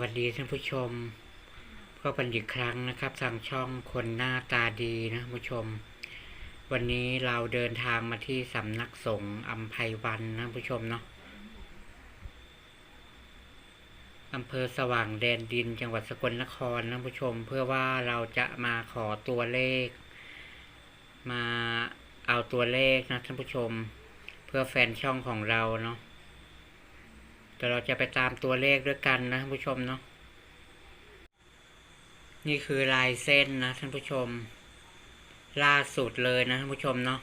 วัสดีท่านผู้ชมก็เป็นอีกครั้งนะครับ ทางช่องคนหน้าตาดีนะท่านผู้ชม วันนี้เราเดินทางมาที่สำนักสงฆ์อัมไพวันนะท่านผู้ชมเนาะอำเภอสว่างแดนดินจังหวัดสกลนครนะท่านผู้ชม เพื่อว่าเราจะมาขอตัวเลข มาเอาตัวเลขนะท่านผู้ชม เพื่อแฟนช่องของเราเนาะ เดี๋ยวเราจะไปตามตัวเลขด้วยกันนะท่านผู้ชมเนาะนี่คือลายเส้นนะท่านผู้ชม ล่าสุดเลยนะท่านผู้ชมเนาะ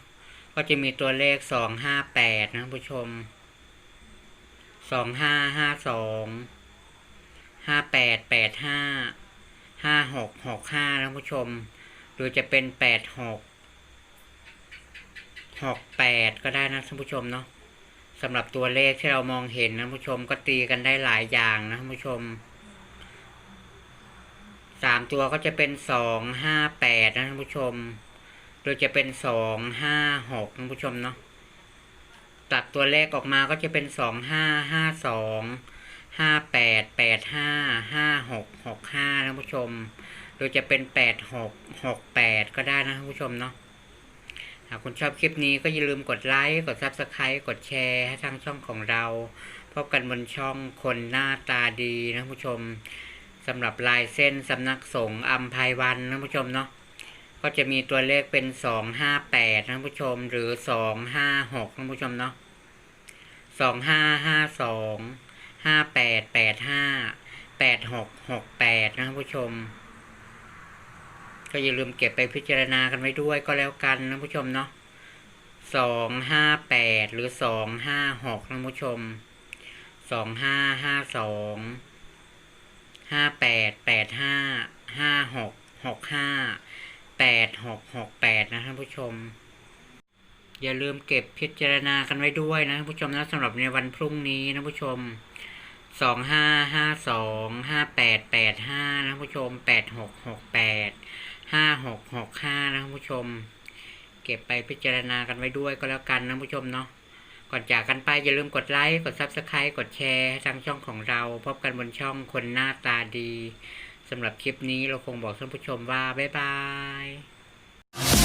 ก็จะมีตัวเลขสองห้าแปดนะท่านผู้ชมสองห้าห้าสองห้าแปดแปดห้าห้าหกหกห้านะท่านผู้ชม หรือจะเป็นแปดหกหกแปดก็ได้นะท่านผู้ชมเนาะ สำหรับตัวเลขที่เรามองเห็นนะผู้ชมก็ตีกันได้หลายอย่างนะผู้ชมสามตัวก็จะเป็นสองห้าแปดนะท่านผู้ชม โดยจะเป็นสองห้าหกนผู้ชมเนาะตัดตัวเลขออกมาก็จะเป็นสองห้าห้าสองห้าแปดแปดห้าห้าหกหกห้านะผู้ชม โดยจะเป็นแปดหกหกแปดก็ได้นะท่านผู้ชมเนาะ หากคุณชอบคลิปนี้ก็อย่าลืมกดไลค์กด Subscribe กดแชร์ให้ทางช่องของเรา พบกันบนช่องคนหน้าตาดีนะผู้ชมสำหรับลายเส้นสำนักสงฆ์อัมภัยวันนะผู้ชมเนาะก็จะมีตัวเลขเป็นสองห้าแปดนะผู้ชม หรือสองห้าหกนะผู้ชมเนาะสองห้าห้าสองห้าแปดแปดห้าแปดหกหกแปดนะผู้ชม ก็อย่าลืมเก็บไปพิจารณากันไว้ด้วยก็แล้วกันนะผู้ชมเนาะสองห้าแปดหรือสองห้าหกนะผู้ชมสองห้าห้าสองห้าแปดแปดห้าห้าหกหกห้าแปดหกหกแปดนะท่านผู้ชม อย่าลืมเก็บพิจารณากันไว้ด้วยนะท่านผู้ชมนะสำหรับในวันพรุ่งนี้นะผู้ชม สองห้าห้าสองห้าแปดแปดห้านะผู้ชมแปดหกหกแปดห้าหกหกห้านะผู้ชม เก็บไปพิจารณากันไว้ด้วยก็แล้วกันนะผู้ชมเนาะก่อนจากกันไปอย่าลืมกดไลค์กดซับสไครต์กดแชร์ให้ทางช่องของเรา พบกันบนช่องคนหน้าตาดีสำหรับคลิปนี้เราคงบอกท่านผู้ชมว่า บ๊ายบาย